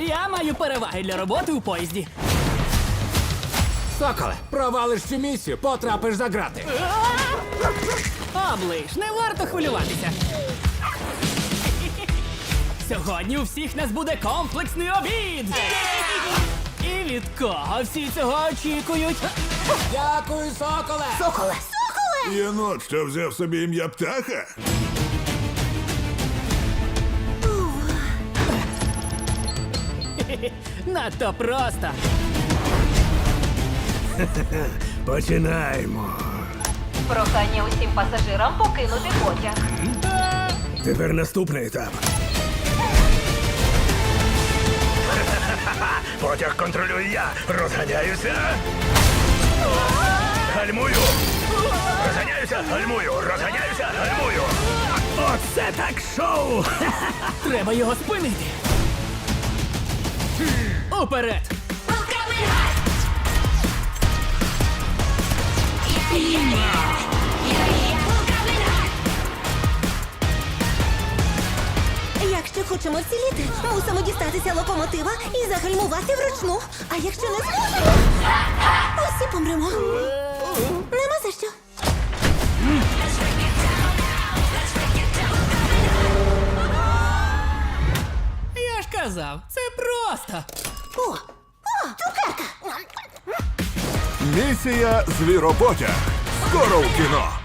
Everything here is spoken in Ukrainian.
Я маю переваги для роботи у поїзді. Соколе, провалиш цю місію, потрапиш за грати. Оближ, не варто хвилюватися. Сьогодні у всіх нас буде комплексний обід. І від кого всі цього очікують? Дякую, соколе! Соколе! Єнот, що взяв собі ім'я птаха? Надто просто. Починаємо. Прохання усім пасажирам покинути потяг. Тепер наступний етап. Потяг контролюю я. Розганяюся. Гальмую. Розганяюся, гальмую. Розганяюся, гальмую. Оце так шоу! Треба його спинити. Уперед! Якщо хочемо вціліти, мусимо дістатися локомотива і загальмувати вручну. А якщо не зможемо, усі помремо. Нема за що. Я ж казав, це просто. О, о, цукерка. Місія Звіропотяг. Скоро у кіно.